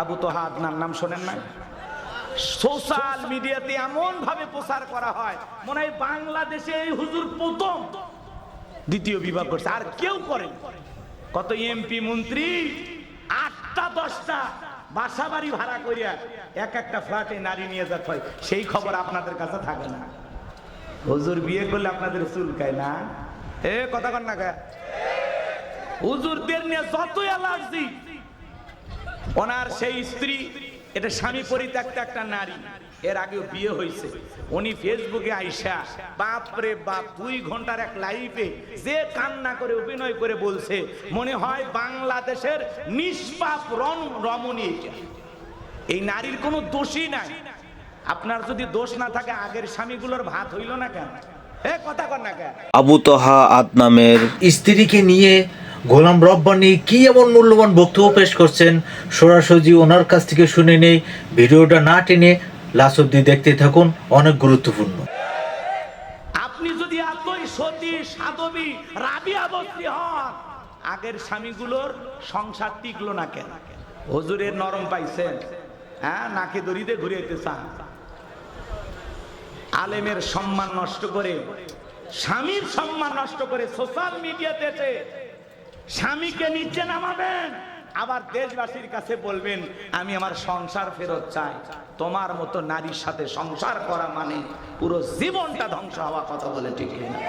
আবু তোহা আদনার নাম শোনেন না সোশ্যাল মিডিয়াতে এমন ভাবে প্রচার করা হয়, মনে হয় বাংলাদেশে এই হুজুর প্রথম। দ্বিতীয় বিভাগ করছে, আর কেউ করে কত এমপি, মন্ত্রী, আটটা, দশটা বাসা বাড়ি ভাড়া করিয়া এক একটা ফ্ল্যাটে নারী নিয়ে যেতে হয়, সেই খবর আপনাদের কাছে থাকে না। হুজুর বিয়ে করলে আপনাদের চুলকায় না? এ, কথা কর না হুজুরদের নিয়ে যত অ্যালার্জি ওনার সেই স্ত্রী এটা স্বামী পরিত্যক্ত একটা নারী। এর আগেও বিয়ে হয়েছে। উনি ফেসবুকে আইসা বাপ রে বাপ দুই ঘণ্টার এক লাইভে যে কান্না করে অভিনয় করে বলছে মনে হয় বাংলাদেশের নিষ্পাপ রণ রমণী এই নারীর কোনো দোষই নাই। আপনার যদি দোষ না থাকে আগের স্বামীগুলোর ভাত হইল না কেন? এ কথা কর না কেন? আবু তহা আদনামের স্ত্রীকে নিয়ে গোলাম রব্বানি কি এমন মূল্যবান বক্তব্য পেশ করছেন? সরাসরি ওনার কাছ থেকে শুনে নেই। ভিডিওটা না টেনে লাস্ট অব্দি দেখতে থাকুন। অনেক গুরুত্বপূর্ণ। আপনি যদি এতই সতী বস্তি হন, আগের স্বামীগুলোর সংসার টিকলো না কেন? হুজুরের নরম পাইছেন। হ্যাঁ নাকে দড়িতে ঘুরে যেতে চান। আলেমের সম্মান নষ্ট করে, স্বামীর সম্মান নষ্ট করে সোশ্যাল মিডিয়াতে স্বামীকে নিচে নামাবেন। আবার দেশবাসীর কাছে বলবেন, আমি আমার সংসার ফেরত চাই। তোমার মতো নারীর সাথে সংসার করা মানে পুরো জীবনটা ধ্বংস হওয়া কথা বলে ঠিক না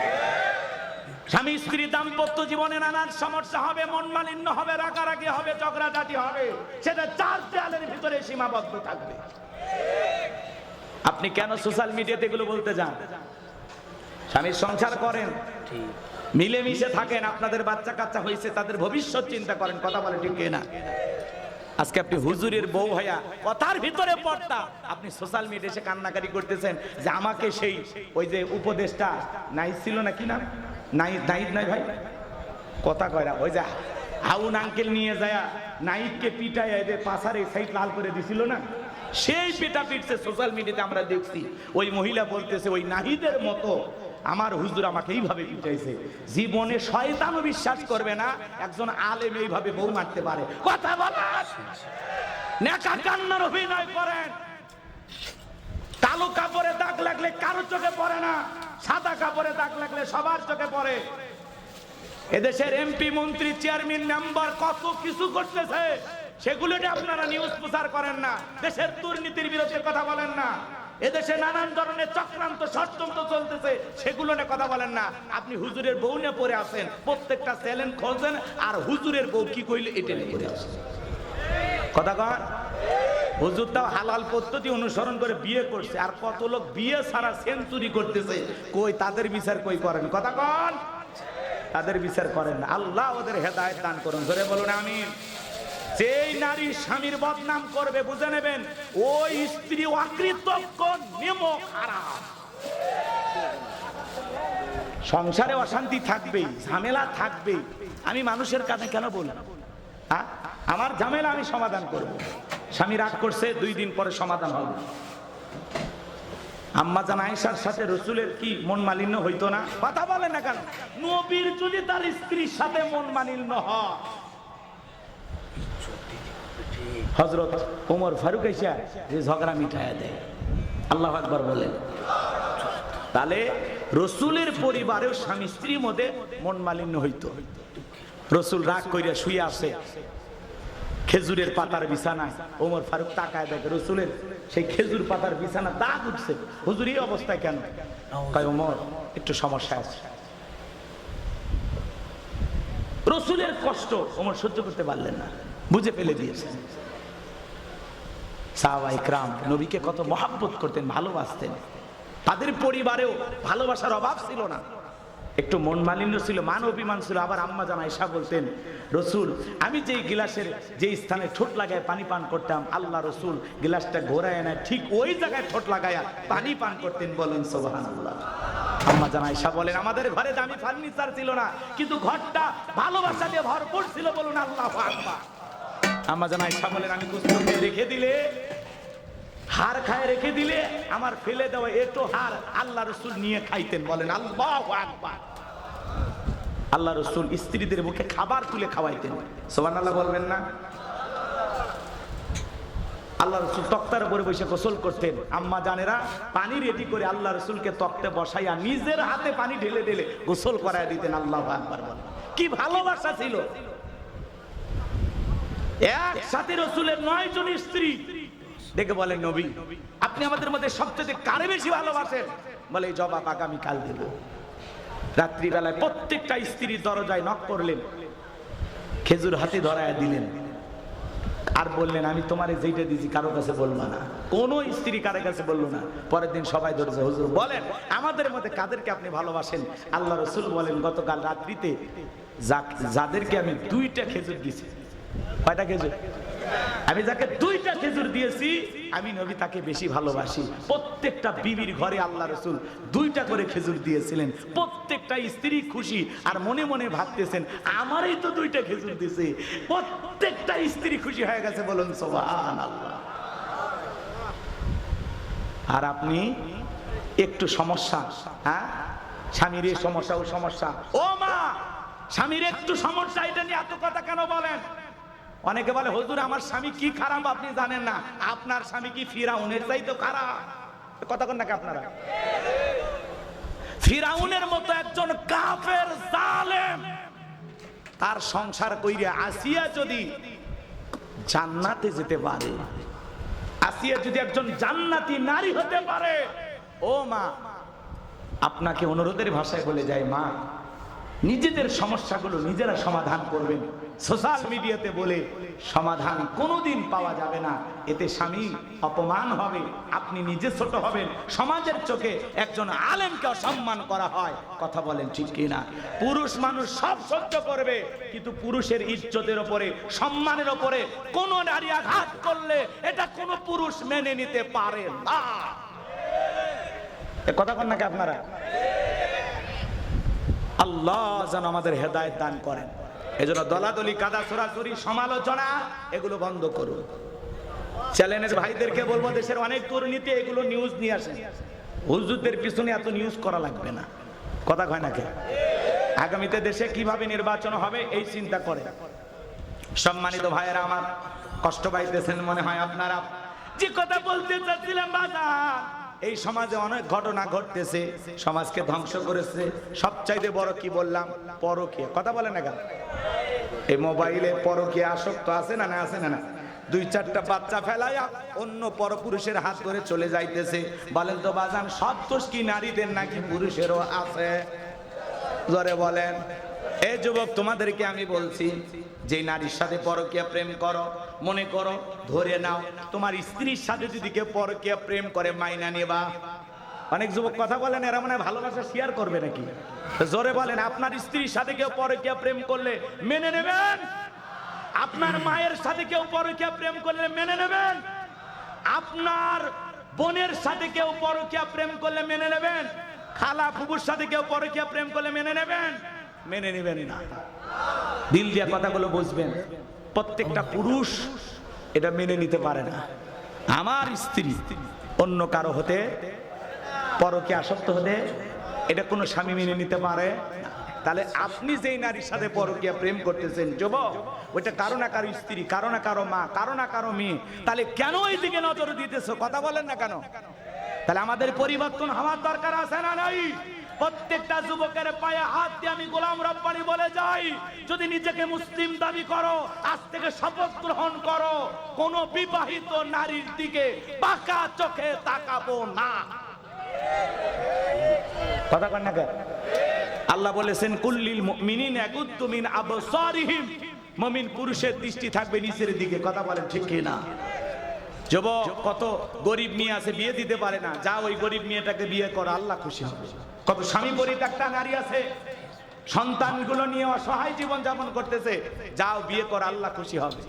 স্বামী স্ত্রী দাম্পত্য জীবনে নানান সমস্যা হবে, মন মালিন্য হবে, রাগারাগি হবে, ঝগড়াঝাটি হবে। সেটা চার দেয়ালের ভিতরে সীমাবদ্ধ থাকবে। আপনি কেন সোশ্যাল মিডিয়াতে এগুলো বলতে যান? স্বামীর সংসার করেন। মিলেমিশে থাকেন, আপনাদের বাচ্চা কাচ্চা হয়েছে, তাদের ভবিষ্যৎ চিন্তা করেন, কথা বলে ঠিক না আজকে আপনি হুজুরের বউ হইয়া কথার ভিতরে পড়তা, আপনি সোশ্যাল মিডিয়া এসে কান্নাকারি করতেছেন যে আমাকে সেই ওই যে উপদেশটা নাই ছিল না, কি না নাই নাইদ নাই ভাই? কথা কয়রা ওই যে হাউন আঙ্কেল নিয়ে যায় নাইটকে পিটায় এদের পাশারে সাইড লাল করে দিছিল না? সেই পিটা পিটছে সোশ্যাল মিডিয়াতে আমরা দেখছি, ওই মহিলা বলতেছে, ওই নাহিদের মতো আমার হুজুর আমাকে এইভাবে পিটাইছে। জীবনে শয়তানও বিশ্বাস করবে না, একজন আলেম এইভাবে বউ মারতে পারে। কথা বলার কান্নার অভিনয় করেন। কালো কাপড়ে দাগ লাগলে কারও চোখে পড়ে না, সাদা কাপড়ে দাগ লাগলে সবার চোখে পড়ে। এদেশের এমপি, মন্ত্রী, চেয়ারম্যান, মেম্বার কত কিছু করতেছে সেগুলোতে আপনারা নিউজ প্রচার করেন না। দেশের দুর্নীতির বিরুদ্ধে কথা বলেন না। এদেশে নানান ধরনের চক্রান্ত, ষড়যন্ত্র চলতেছে, সেগুলো নিয়ে কথা বলেন না। আপনি হুজুরের বউ নিয়ে পড়ে আসেন প্রত্যেকটা চ্যালেঞ্জ খোঁজেন আর হুজুরের বউ কি কইলে এটা নিয়ে পড়ে আসেন কথা কন? হুজুর তাও হালাল পদ্ধতি অনুসরণ করে বিয়ে করছে, আর কত লোক বিয়ে ছাড়া সেঞ্চুরি করতেছে, কই তাদের বিচার কই করেন? কথা কন? তাদের বিচার করেন আল্লাহ ওদের হেদায়ত দান করুন। ধরে বলুন আমি যেই নারী স্বামীর বদনাম করবে, বুঝে নেবেন, ওই স্ত্রী অকৃতজ্ঞ নেম খারাপ। সংসারে অশান্তি থাকবেই, ঝামেলা থাকবেই। আমি মানুষের কাছে কেন বলি? আমার ঝামেলা আমি সমাধান করব। স্বামী রাগ করছে, দুই দিন পরে সমাধান হবে। আম্মা জান আয়েশার সাথে রসুলের কি মন মালিন্য হইতো না? কথা বলে না কেন? নবীর যদি তার স্ত্রীর সাথে মন মালিন্য হয় হজরত ওমর ফারুক এসা যে ঝগড়া মিঠাইয়া দেয়। আল্লাহ আকবর বলেন। তাহলে রসুলের পরিবারেও স্বামী স্ত্রীর মধ্যে মন মালিন্য হইতো। রসুল রাগ কইরা শুয়ে আসে। খেজুরের পাতার বিছানায় ওমর ফারুক তাকায় দেখে, রসুলের সেই খেজুর পাতার বিছানা দাগ উঠছে। হুজুর, এই অবস্থায় কেন? কয়, ওমর, একটু সমস্যা আছে। রসুলের কষ্ট ওমর সহ্য করতে পারলেন না। বুঝে ফেলে দিয়েছেন সাহাবাই ক্রাম নবীকে কত মহাব্বত করতেন, ভালোবাসতেন। তাদের পরিবারেও ভালোবাসার অভাব ছিল না। একটু মন মালিন্য ছিল, মান অভিমান ছিল। আবার আম্মা জান আয়সা বলতেন, রসুল, আমি যেই গিলাসের যে স্থানে ঠোঁট লাগায় পানি পান করতাম, আল্লাহ রসুল গিলাসটা ঘোরায় না ঠিক ওই জায়গায় ঠোঁট লাগায়া পানি পান করতেন বলেন আল্লাহ আম্মা জান আয়সা বলেন, আমাদের ঘরে দামি ফার্নিচার ছিল না, কিন্তু ঘরটা ভালোবাসা দিয়ে ভরপুর ছিল বলুন আল্লাহ আম্মা জান আয়সা বলেন, আমি কুস্তুকে রেখে দিলে হার খায় রেখে দিলে আমার ফেলে দেওয়া এটো হার আল্লাহ রসুল নিয়ে খাইতেন, বলেন, আল্লাহ আকবার। আল্লাহ রসুল স্ত্রীদের মুখে খাবার তুলে খাওয়াইতেন। সোবান আল্লাহ বলবেন না? আল্লাহ রসুল তক্তার উপরে বসে গোসল করতেন। আম্মা জানেরা, পানি রেডি করে আল্লাহ রসুলকে তক্তে বসাইয়া নিজের হাতে পানি ঢেলে ঢেলে গোসল করাই দিতেন, আল্লাহ আকবার বলে কি ভালোবাসা ছিল। একসাথে রসুলের নয় জন স্ত্রী। দেখে বলেন নবী, আপনি আমাদের মধ্যে সবচেয়ে কারে বেশি ভালোবাসেন? বলে, এই জবাব আগামী কাল দেব। রাত্রিবেলায় প্রত্যেকটা স্ত্রীর দরজায় নক করলেন। খেজুর হাতে ধরায় দিলেন। আর বললেন, আমি তোমার যেইটা দিয়েছি কারও কাছে বলব না। কোন স্ত্রী কারও কাছে বলল না। পরের দিন সবাই ধরেছে, হুজুর, বলেন, আমাদের মধ্যে কাদেরকে আপনি ভালোবাসেন? আল্লাহ রসুল বলেন, গতকাল রাত্রিতে যাদেরকে আমি দুইটা খেজুর দিয়েছি কয়টা খেজুর? আমি যাকে দুইটা খেজুর দিয়েছি, আমি নবী তাকে বেশি ভালোবাসি। প্রত্যেকটা বিবির ঘরে আল্লাহ রসুল দুইটা করে খেজুর দিয়েছিলেন। প্রত্যেকটা স্ত্রী খুশি আর মনে মনে ভাবতেছেন, আমারই তো দুইটা খেজুর দিছে। প্রত্যেকটা স্ত্রী খুশি হয়ে গেছে বলুন সোবান আল্লাহ আর আপনি একটু সমস্যা হ্যাঁ? স্বামীর সমস্যা, ও সমস্যা। ও মা, স্বামীর একটু সমস্যা, এটা নিয়ে এত কথা কেন বলেন? অনেকে বলে, হুজুর, আমার স্বামী কি খারাপ আপনি জানেন না। আপনার স্বামী কি ফিরাউনের চাই তো খারাপ কথা কন নাকি আপনারা? ফিরাউনের মতো একজন কাফের জালেম, তার সংসার কইরে আসিয়া যদি জান্নাতে যেতে পারে, আসিয়া যদি একজন জান্নাতি নারী হতে পারে, ও মা, আপনাকে অনুরোধের ভাষায় বলে যায় মা, নিজেদের সমস্যাগুলো নিজেরা সমাধান করবেন। সোশ্যাল মিডিয়াতে বলে সমাধান কোনোদিন পাওয়া যাবে না। এতে স্বামী অপমান হবে, আপনি নিজে ছোট হবেন, সমাজের চোখে একজন আলেমকে অসম্মান করা হয়। কথা বলেন ঠিক কিনা? পুরুষ মানুষ সব সহ্য করবে, কিন্তু পুরুষের ইজ্জতের ওপরে, সম্মানের ওপরে কোন নারী আঘাত করলে এটা কোনো পুরুষ মেনে নিতে পারে না। কথা কন নাকি আপনারা? আল্লাহ যেন আমাদের হেদায়ত দান করেন। এজন্য দলাদলি, কাদা, সরাসরি, সমালোচনা, এগুলো বন্ধ করুন। চ্যালেঞ্জের ভাইদেরকে বলব, দেশের অনেক দুর্নীতি, এগুলো নিউজ নিয়ে আসে হুজুরদের পিছনে এত নিউজ করা লাগবে না। কথা কয় নাকি আগামীতে দেশে কীভাবে নির্বাচন হবে, এই চিন্তা করে। সম্মানিত ভাইয়েরা আমার কষ্ট পাইতেছেন মনে হয় আপনারা। যে কথা বলতে চাচ্ছিলাম বাধা এই সমাজে অনেক ঘটনা ঘটতেছে, সমাজকে ধ্বংস করেছে। সবচাইতে বড় কি বললাম? পরকীয়া। কথা বলে না এই মোবাইলে পরকীয়া আসক্ত আছে না না আছে না না? দুই চারটা বাচ্চা ফেলাইয়া অন্য পরপুরুষের হাত ধরে চলে যাইতেছে। বলেন তো বাজান, সব দোষ কি নারীদের নাকি পুরুষেরও আছে? জোরে বলেন। এই যুবক, তোমাদেরকে আমি বলছি যে নারীর সাথে পরকীয়া প্রেম করো, মনে করো, ধরে নাও, তোমার স্ত্রীর সাথে যদি কেউ পরকীয়া প্রেম করে, মাইনা নেবা। অনেক যুবক কথা বলেন, এরা মানে ভালোবাসা শেয়ার করবে নাকি? জোরে বলেন, আপনার স্ত্রীর সাথে কেউ পরকীয়া প্রেম করলে মেনে নেবেন? আপনার মায়ের সাথে কেউ পরকীয়া প্রেম করলে মেনে নেবেন? আপনার বোনের সাথে কেউ পরকীয়া প্রেম করলে মেনে নেবেন? খালা ফুবুর সাথে কেউ পরকীয়া প্রেম করলে মেনে নেবেন? মেনে নেবেন না। দিল দিয়া কথাগুলো বুঝবেন। প্রত্যেকটা পুরুষ এটা মেনে নিতে পারে না। আমার স্ত্রী অন্য কারও হতে, পরকে আসক্ত হতে, এটা কোনো স্বামী মেনে নিতে পারে তাহলে আপনি যেই নারীর সাথে পরকিয়া প্রেম করতেছেন, যুবক, ওইটা কারও না কারও স্ত্রী, কারও না কারও মা, কারও না কারও মেয়ে, তাহলে কেন এই দিকে নজর দিতেছো? কথা বলেন না কেন? তাহলে আমাদের পরিবর্তন হওয়ার দরকার আছে না নাই? প্রত্যেকটা যুবকের পায়ে হাত দিয়ে আমি গোলাম রব্বানি বলে যাই, যদি নিজেকে মুসলিম দাবি করো, আজ থেকে শপথ গ্রহণ করো, কোন বিবাহিত নারীর দিকে পাকা চোখে তাকাবো না। কথা কন না আল্লাহ বলেছেন, কুল্লিল মুমিনিন ইয়াগুদ্দু মিন আবসারিহিম। মুমিন পুরুষের দৃষ্টি থাকবে নিচের দিকে, কথা বলেন ঠিক কি না যুবক, কত গরিব মেয়ে আছে, বিয়ে দিতে পারে না। যা ওই গরিব মেয়েটাকে বিয়ে করো, আল্লাহ খুশি হবে। কত স্বামী পরিত্যক্তা নারী আছে, সন্তানগুলো নিয়ে অসহায় জীবন যাপন করতেছে, যাও বিয়ে কর, আল্লাহ খুশি হবে।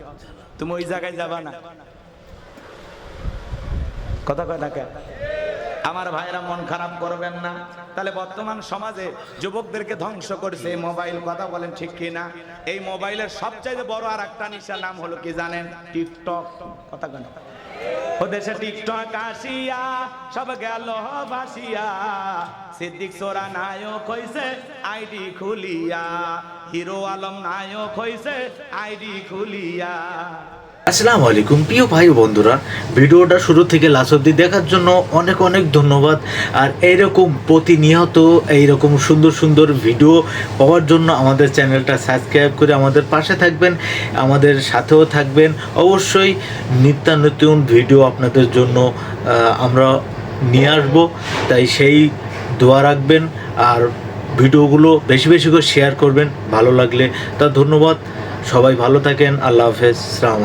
তুমি ওই জায়গায় যাবা না। কথা না আমার ভাইরা মন খারাপ করবেন না। তাহলে বর্তমান সমাজে যুবকদেরকে ধ্বংস করছে মোবাইল, কথা বলেন ঠিক কি না? এই মোবাইলের সবচাইতে বড় আর একটা নিশার নাম হলো কি জানেন? টিকটক। কথা কেন? ও দেশে টিকটক আসিয়া, সব গেল ভাসিয়া। সিদ্দিক সোরা নায়ক হইছে, আইডি খুলিয়া। হিরো আলম নায়ক হইছে, আইডি খুলিয়া। আসসালামু আলাইকুম, প্রিয় ভাই বন্ধুরা। ভিডিওটা শুরু থেকে লাস্ট অব্দি দেখার জন্য অনেক অনেক ধন্যবাদ। আর এইরকম প্রতিনিয়ত এইরকম সুন্দর সুন্দর ভিডিও পাওয়ার জন্য আমাদের চ্যানেলটা সাবস্ক্রাইব করে আমাদের পাশে থাকবেন, আমাদের সাথেও থাকবেন। অবশ্যই নিত্য নতুন ভিডিও আপনাদের জন্য আমরা নিয়ে আসব। তাই সেই দোয়া রাখবেন আর ভিডিওগুলো বেশি বেশি করে শেয়ার করবেন, ভালো লাগলে। তা ধন্যবাদ, সবাই ভালো থাকেন, আল্লাহ হাফেজ, সালাম